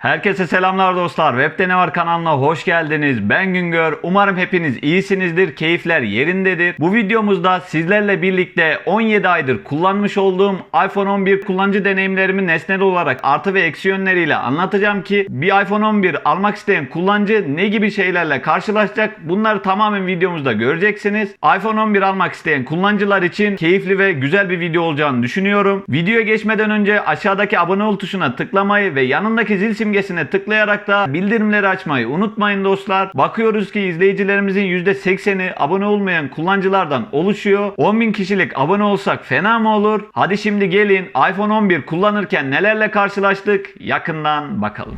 Herkese selamlar dostlar. Webde ne var kanalına hoş geldiniz. Ben Güngör. Umarım hepiniz iyisinizdir. Keyifler yerindedir. Bu videomuzda sizlerle birlikte 17 aydır kullanmış olduğum iPhone 11 kullanıcı deneyimlerimi nesnel olarak artı ve eksi yönleriyle anlatacağım ki bir iPhone 11 almak isteyen kullanıcı ne gibi şeylerle karşılaşacak bunları tamamen videomuzda göreceksiniz. iPhone 11 almak isteyen kullanıcılar için keyifli ve güzel bir video olacağını düşünüyorum. Videoya geçmeden önce aşağıdaki abone ol tuşuna tıklamayı ve yanındaki zil simgesine tıklayarak da bildirimleri açmayı unutmayın dostlar. Bakıyoruz ki izleyicilerimizin %80'i abone olmayan kullanıcılardan oluşuyor. 10.000 kişilik abone olsak fena mı olur? Hadi şimdi gelin iPhone 11 kullanırken nelerle karşılaştık yakından bakalım.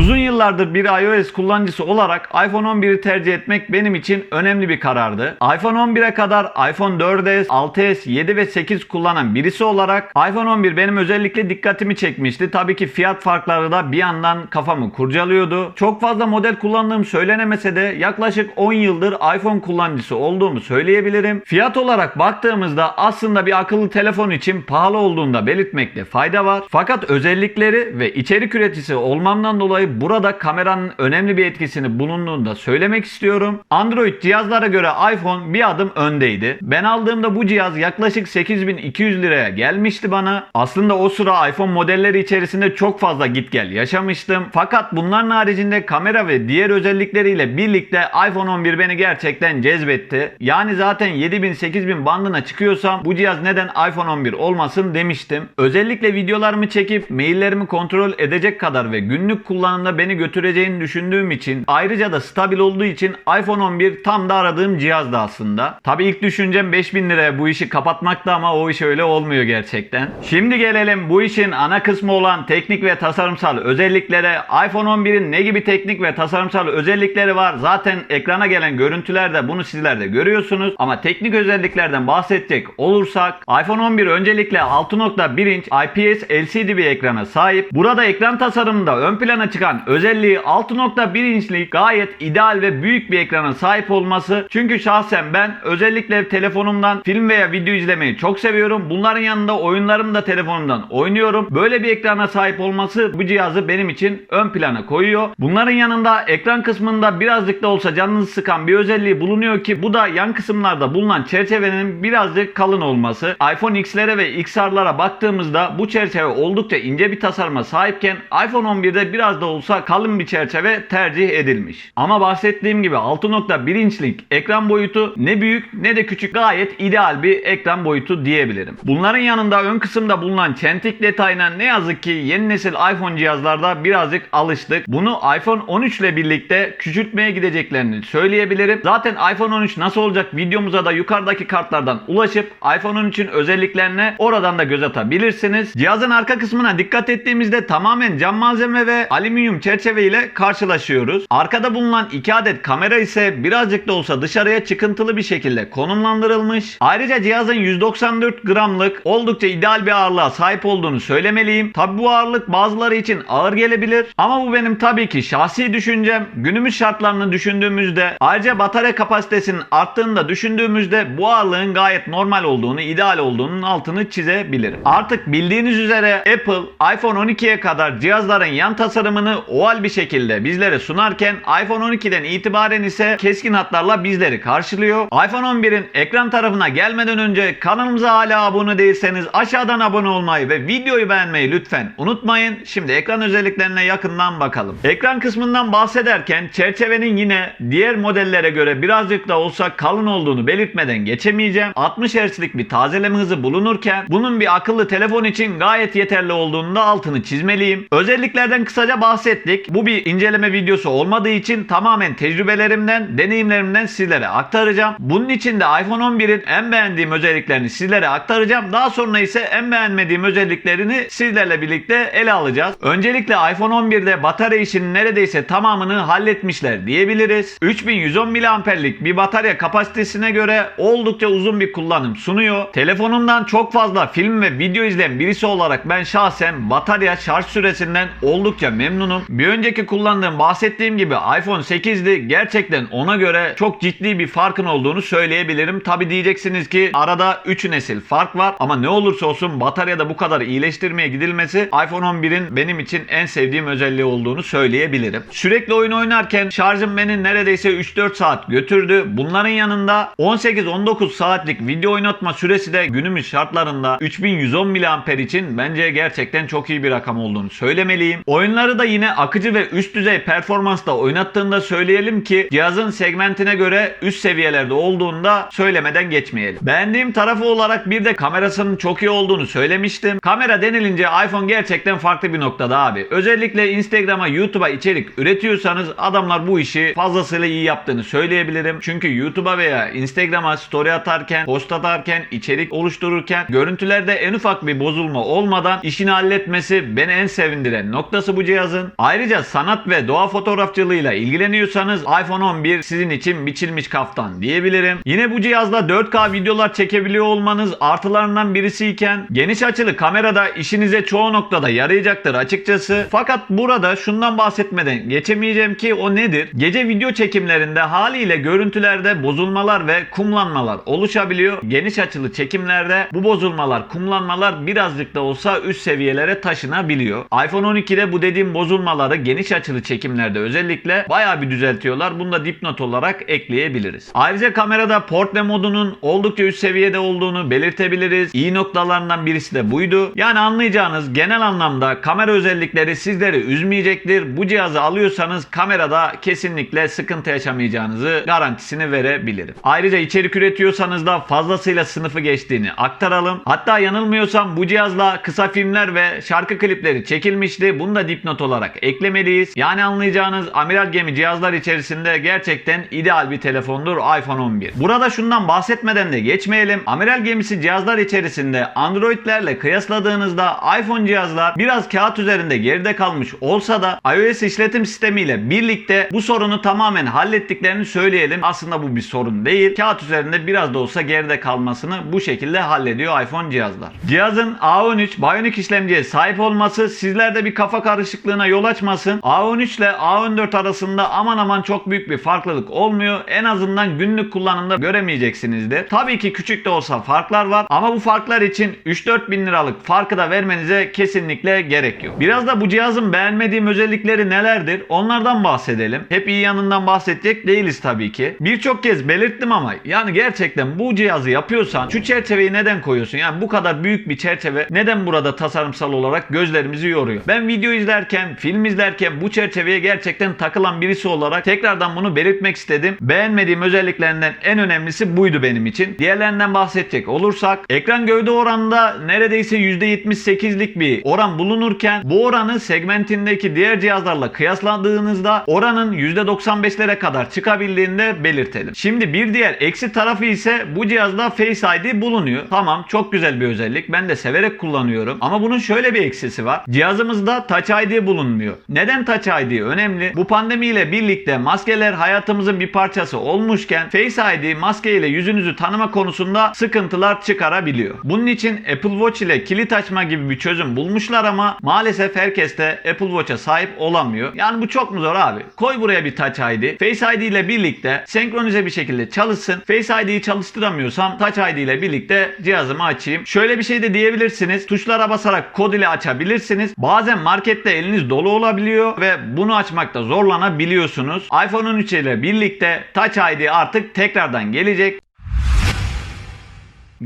Uzun yıllardır bir iOS kullanıcısı olarak iPhone 11'i tercih etmek benim için önemli bir karardı. iPhone 11'e kadar iPhone 4S, 6S, 7 ve 8 kullanan birisi olarak iPhone 11 benim özellikle dikkatimi çekmişti. Tabii ki fiyat farkları da bir yandan kafamı kurcalıyordu. Çok fazla model kullandığım söylenemese de yaklaşık 10 yıldır iPhone kullanıcısı olduğumu söyleyebilirim. Fiyat olarak baktığımızda aslında bir akıllı telefon için pahalı olduğunu da belirtmekte fayda var. Fakat özellikleri ve içerik üreticisi olmamdan dolayı burada kameranın önemli bir etkisini bulunduğunu da söylemek istiyorum. Android cihazlara göre iPhone bir adım öndeydi. Ben aldığımda bu cihaz yaklaşık 8200 liraya gelmişti bana. Aslında o sıra iPhone modelleri içerisinde çok fazla git gel yaşamıştım. Fakat bunların haricinde kamera ve diğer özellikleriyle birlikte iPhone 11 beni gerçekten cezbetti. Yani zaten 7000-8000 bandına çıkıyorsam bu cihaz neden iPhone 11 olmasın demiştim. Özellikle videolarımı çekip maillerimi kontrol edecek kadar ve günlük kullanımda beni götüreceğini düşündüğüm için ayrıca da stabil olduğu için iPhone 11 tam da aradığım cihazdı aslında. Tabi ilk düşüncem 5000 liraya bu işi kapatmakta ama o iş öyle olmuyor gerçekten. Şimdi gelelim bu işin ana kısmı olan teknik ve tasarımsal özelliklere. iPhone 11'in ne gibi teknik ve tasarımsal özellikleri var? Zaten ekrana gelen görüntülerde bunu sizler de görüyorsunuz. Ama teknik özelliklerden bahsedecek olursak iPhone 11 öncelikle 6.1 inç IPS LCD bir ekrana sahip. Burada ekran tasarımında ön plana çıkan özelliği 6.1 inçlik gayet ideal ve büyük bir ekrana sahip olması. Çünkü şahsen ben özellikle telefonumdan film veya video izlemeyi çok seviyorum. Bunların yanında oyunlarımı da telefonumdan oynuyorum. Böyle bir ekrana sahip olması bu cihazı benim için ön plana koyuyor. Bunların yanında ekran kısmında birazcık da olsa canınızı sıkan bir özelliği bulunuyor ki bu da yan kısımlarda bulunan çerçevenin birazcık kalın olması. iPhone X'lere ve XR'lara baktığımızda bu çerçeve oldukça ince bir tasarıma sahipken iPhone 11'de biraz da olsa kalın bir çerçeve tercih edilmiş. Ama bahsettiğim gibi 6.1 inçlik ekran boyutu ne büyük ne de küçük gayet ideal bir ekran boyutu diyebilirim. Bunların yanında ön kısımda bulunan çentik detayına ne yazık ki yeni nesil iPhone cihazlarda birazcık alıştık. Bunu iPhone 13 ile birlikte küçültmeye gideceklerini söyleyebilirim. Zaten iPhone 13 nasıl olacak videomuza da yukarıdaki kartlardan ulaşıp iPhone 13'ün özelliklerine oradan da göz atabilirsiniz. Cihazın arka kısmına dikkat ettiğimizde tamamen cam malzeme ve alüminyum çerçeve ile karşılaşıyoruz. Arkada bulunan iki adet kamera ise birazcık da olsa dışarıya çıkıntılı bir şekilde konumlandırılmış. Ayrıca cihazın 194 gramlık oldukça ideal bir ağırlığa sahip olduğunu söylemeliyim. Tabi bu ağırlık bazıları için ağır gelebilir ama bu benim tabii ki şahsi düşüncem. Günümüz şartlarını düşündüğümüzde ayrıca batarya kapasitesinin arttığını da düşündüğümüzde bu ağırlığın gayet normal olduğunu, ideal olduğunun altını çizebilirim. Artık bildiğiniz üzere Apple iPhone 12'ye kadar cihazların yan tasarımını oval bir şekilde bizlere sunarken iPhone 12'den itibaren ise keskin hatlarla bizleri karşılıyor. iPhone 11'in ekran tarafına gelmeden önce kanalımıza hala abone değilseniz aşağıdan abone olmayı ve videoyu beğenmeyi lütfen unutmayın. Şimdi ekran özelliklerine yakından bakalım. Ekran kısmından bahsederken çerçevenin yine diğer modellere göre birazcık da olsa kalın olduğunu belirtmeden geçemeyeceğim. 60 Hz'lik bir tazeleme hızı bulunurken bunun bir akıllı telefon için gayet yeterli olduğunu da altını çizmeliyim. Özelliklerden kısaca bahsedeyim bahsettik. Bu bir inceleme videosu olmadığı için tamamen tecrübelerimden, deneyimlerimden sizlere aktaracağım. Bunun için de iPhone 11'in en beğendiğim özelliklerini sizlere aktaracağım. Daha sonra ise en beğenmediğim özelliklerini sizlerle birlikte ele alacağız. Öncelikle iPhone 11'de batarya işinin neredeyse tamamını halletmişler diyebiliriz. 3110 mAh'lik bir batarya kapasitesine göre oldukça uzun bir kullanım sunuyor. Telefonumdan çok fazla film ve video izleyen birisi olarak ben şahsen batarya şarj süresinden oldukça memnunum. Bir önceki kullandığım bahsettiğim gibi iPhone 8'di. Gerçekten ona göre çok ciddi bir farkın olduğunu söyleyebilirim. Tabi diyeceksiniz ki arada 3 nesil fark var ama ne olursa olsun bataryada bu kadar iyileştirmeye gidilmesi iPhone 11'in benim için en sevdiğim özelliği olduğunu söyleyebilirim. Sürekli oyun oynarken şarjım beni neredeyse 3-4 saat götürdü. Bunların yanında 18-19 saatlik video oynatma süresi de günümüz şartlarında 3110 mAh için bence gerçekten çok iyi bir rakam olduğunu söylemeliyim. Oyunları da yine akıcı ve üst düzey performansla oynattığında söyleyelim ki cihazın segmentine göre üst seviyelerde olduğunda söylemeden geçmeyelim. Beğendiğim tarafı olarak bir de kamerasının çok iyi olduğunu söylemiştim. Kamera denilince iPhone gerçekten farklı bir noktada abi. Özellikle Instagram'a, YouTube'a içerik üretiyorsanız adamlar bu işi fazlasıyla iyi yaptığını söyleyebilirim. Çünkü YouTube'a veya Instagram'a story atarken, post atarken, içerik oluştururken görüntülerde en ufak bir bozulma olmadan işini halletmesi beni en sevindiren noktası bu cihazın. Ayrıca sanat ve doğa fotoğrafçılığıyla ilgileniyorsanız iPhone 11 sizin için biçilmiş kaftan diyebilirim. Yine bu cihazla 4K videolar çekebiliyor olmanız artılarından birisiyken geniş açılı kamerada işinize çoğu noktada yarayacaktır açıkçası. Fakat burada şundan bahsetmeden geçemeyeceğim ki o nedir? Gece video çekimlerinde haliyle görüntülerde bozulmalar ve kumlanmalar oluşabiliyor. Geniş açılı çekimlerde bu bozulmalar, kumlanmalar birazcık da olsa üst seviyelere taşınabiliyor. iPhone 12'de bu dediğim bozulmaları geniş açılı çekimlerde özellikle bayağı bir düzeltiyorlar. Bunu da dipnot olarak ekleyebiliriz. Ayrıca kamerada portre modunun oldukça üst seviyede olduğunu belirtebiliriz. İyi noktalarından birisi de buydu. Yani anlayacağınız genel anlamda kamera özellikleri sizleri üzmeyecektir. Bu cihazı alıyorsanız kamerada kesinlikle sıkıntı yaşamayacağınızı garantisini verebilirim. Ayrıca içerik üretiyorsanız da fazlasıyla sınıfı geçtiğini aktaralım. Hatta yanılmıyorsam bu cihazla kısa filmler ve şarkı klipleri çekilmişti. Bunu da dipnot olarak eklemeliyiz. Yani anlayacağınız amiral gemi cihazlar içerisinde gerçekten ideal bir telefondur iPhone 11. Burada şundan bahsetmeden de geçmeyelim. Amiral gemisi cihazlar içerisinde Android'lerle kıyasladığınızda iPhone cihazlar biraz kağıt üzerinde geride kalmış olsa da iOS işletim sistemiyle birlikte bu sorunu tamamen hallettiklerini söyleyelim. Aslında bu bir sorun değil. Kağıt üzerinde biraz da olsa geride kalmasını bu şekilde hallediyor iPhone cihazlar. Cihazın A13 Bionic işlemciye sahip olması sizlerde bir kafa karışıklığına yol açmasın. A13 ile A14 arasında aman aman çok büyük bir farklılık olmuyor. En azından günlük kullanımda göremeyeceksinizdir. Tabii ki küçük de olsa farklar var ama bu farklar için 3-4 bin liralık farkı da vermenize kesinlikle gerek yok. Biraz da bu cihazın beğenmediğim özellikleri nelerdir? Onlardan bahsedelim. Hep iyi yanından bahsedecek değiliz tabii ki. Birçok kez belirttim ama yani gerçekten bu cihazı yapıyorsan şu çerçeveyi neden koyuyorsun? Yani bu kadar büyük bir çerçeve neden burada tasarımsal olarak gözlerimizi yoruyor? Ben video izlerken, film izlerken bu çerçeveye gerçekten takılan birisi olarak tekrardan bunu belirtmek istedim. Beğenmediğim özelliklerinden en önemlisi buydu benim için. Diğerlerinden bahsedecek olursak ekran gövde oranında neredeyse %78'lik bir oran bulunurken bu oranı segmentindeki diğer cihazlarla kıyasladığınızda oranın %95'lere kadar çıkabildiğini de belirtelim. Şimdi bir diğer eksi tarafı ise bu cihazda Face ID bulunuyor. Tamam çok güzel bir özellik. Ben de severek kullanıyorum. Ama bunun şöyle bir eksisi var. Cihazımızda Touch ID bulunmuyor. Neden Touch ID önemli? Bu pandemiyle birlikte maskeler hayatımızın bir parçası olmuşken Face ID maske ile yüzünüzü tanıma konusunda sıkıntılar çıkarabiliyor. Bunun için Apple Watch ile kilit açma gibi bir çözüm bulmuşlar ama maalesef herkes de Apple Watch'a sahip olamıyor. Yani bu çok mu zor abi? Koy buraya bir Touch ID. Face ID ile birlikte senkronize bir şekilde çalışsın. Face ID'yi çalıştıramıyorsam Touch ID ile birlikte cihazımı açayım. Şöyle bir şey de diyebilirsiniz. Tuşlara basarak kod ile açabilirsiniz. Bazen markette eliniz dolu olabiliyor ve bunu açmakta zorlanabiliyorsunuz. iPhone 13 ile birlikte Touch ID artık tekrardan gelecek.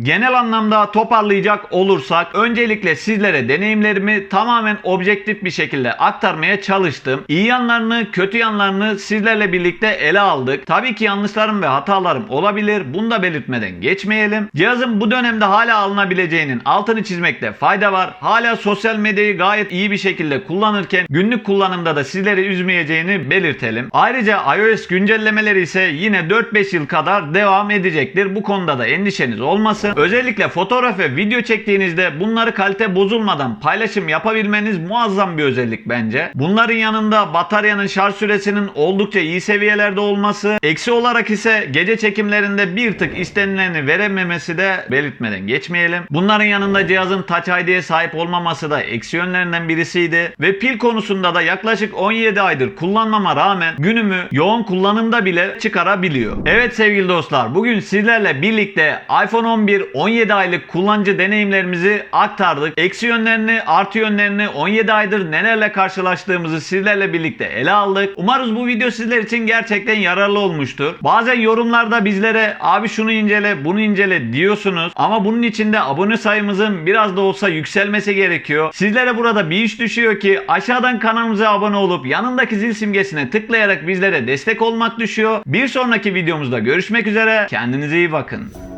Genel anlamda toparlayacak olursak öncelikle sizlere deneyimlerimi tamamen objektif bir şekilde aktarmaya çalıştım. İyi yanlarını, kötü yanlarını sizlerle birlikte ele aldık. Tabii ki yanlışlarım ve hatalarım olabilir. Bunu da belirtmeden geçmeyelim. Cihazın bu dönemde hala alınabileceğinin altını çizmekte fayda var. Hala sosyal medyayı gayet iyi bir şekilde kullanırken günlük kullanımda da sizleri üzmeyeceğini belirtelim. Ayrıca iOS güncellemeleri ise yine 4-5 yıl kadar devam edecektir. Bu konuda da endişeniz olmasın. Özellikle fotoğraf ve video çektiğinizde bunları kalite bozulmadan paylaşım yapabilmeniz muazzam bir özellik bence. Bunların yanında bataryanın şarj süresinin oldukça iyi seviyelerde olması, eksi olarak ise gece çekimlerinde bir tık istenileni verememesi de belirtmeden geçmeyelim. Bunların yanında cihazın Touch ID'ye sahip olmaması da eksi yönlerinden birisiydi ve pil konusunda da yaklaşık 17 aydır kullanmama rağmen günümü yoğun kullanımda bile çıkarabiliyor. Evet sevgili dostlar bugün sizlerle birlikte iPhone 11 17 aylık kullanıcı deneyimlerimizi aktardık. Eksi yönlerini, artı yönlerini 17 aydır nelerle karşılaştığımızı sizlerle birlikte ele aldık. Umarız bu video sizler için gerçekten yararlı olmuştur. Bazen yorumlarda bizlere abi şunu incele, bunu incele diyorsunuz ama bunun için de abone sayımızın biraz da olsa yükselmesi gerekiyor. Sizlere burada bir iş düşüyor ki aşağıdan kanalımıza abone olup yanındaki zil simgesine tıklayarak bizlere destek olmak düşüyor. Bir sonraki videomuzda görüşmek üzere. Kendinize iyi bakın.